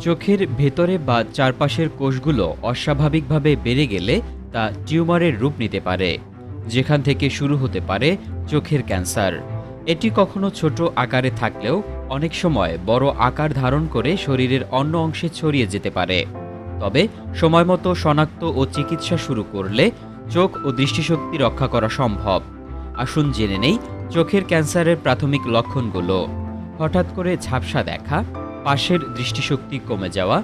চোখের ভেতরে বা চারপাশের কোষগুলো অস্বাভাবিকভাবে বেড়ে গেলে তা টিউমারের রূপ নিতে পারে, যেখান থেকে শুরু হতে পারে চোখের ক্যান্সার। এটি কখনো ছোট আকারে থাকলেও অনেক সময় বড় আকার ধারণ করে শরীরের অন্য অংশে ছড়িয়ে যেতে পারে। তবে সময়মতো শনাক্ত ও চিকিৎসা শুরু করলে চোখ ও দৃষ্টিশক্তি রক্ষা করা সম্ভব। আসুন জেনে নেই চোখের ক্যান্সারের প্রাথমিক লক্ষণগুলো। হঠাৎ করে ঝাপসা দেখা পাশের দৃষ্টিশক্তি কমে যাওয়া,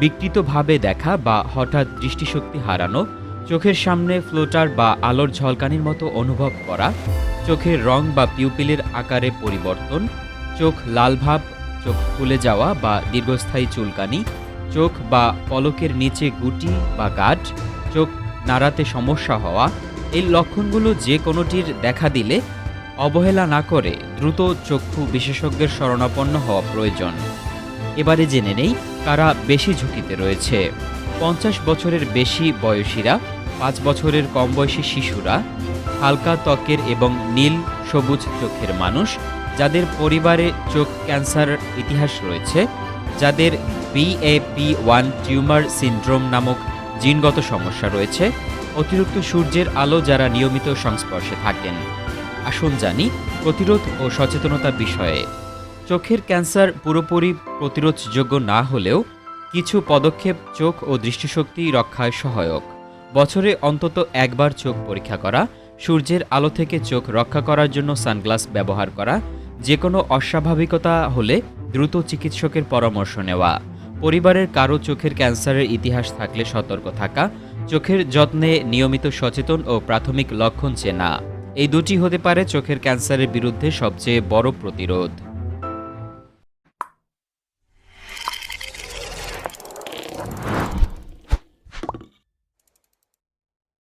বিকৃতভাবে দেখা বা হঠাৎ দৃষ্টিশক্তি হারানো, চোখের সামনে ফ্লোটার বা আলোর ঝলকানির মতো অনুভব করা, চোখের রং বা পিউপিলের আকারে পরিবর্তন, চোখ লাল ভাব, চোখ ফুলে যাওয়া বা দীর্ঘস্থায়ী চুলকানি, চোখ বা পলকের নিচে গুটি বা গাঢ় চোখ নাড়াতে সমস্যা হওয়া, এই লক্ষণগুলো যে কোনোটির দেখা দিলে অবহেলা না করে দ্রুত চক্ষু বিশেষজ্ঞের শরণাপন্ন হওয়া প্রয়োজন। এবারে জেনে নেই কারা বেশি ঝুঁকিতে রয়েছে। পঞ্চাশ বছরের বেশি বয়সীরা, পাঁচ বছরের কম বয়সী শিশুরা, হালকা ত্বকের এবং নীল, সবুজ চোখের মানুষ, যাদের পরিবারে চোখ ক্যান্সার ইতিহাস রয়েছে, যাদের বিএপি ওয়ান টিউমার সিনড্রোম নামক জিনগত সমস্যা রয়েছে, অতিরিক্ত সূর্যের আলো যারা নিয়মিত সংস্পর্শে থাকেন। আসুন জানি প্রতিরোধ ও সচেতনতা বিষয়ে। চোখের ক্যান্সার পুরোপুরি প্রতিরোধযোগ্য না হলেও কিছু পদক্ষেপ চোখ ও দৃষ্টিশক্তি রক্ষায় সহায়ক। বছরে অন্তত একবার চোখ পরীক্ষা করা, সূর্যের আলো থেকে চোখ রক্ষা করার জন্য সানগ্লাস ব্যবহার করা যে কোনো অস্বাভাবিকতা হলে দ্রুত চিকিৎসকের পরামর্শ নেওয়া, পরিবারের কারও চোখের ক্যান্সারের ইতিহাস থাকলে সতর্ক থাকা, চোখের যত্নে নিয়মিত সচেতন ও প্রাথমিক লক্ষণ চেনা। এই দুটি হতে পারে চোখের ক্যান্সারের বিরুদ্ধে সবচেয়ে বড় প্রতিরোধ।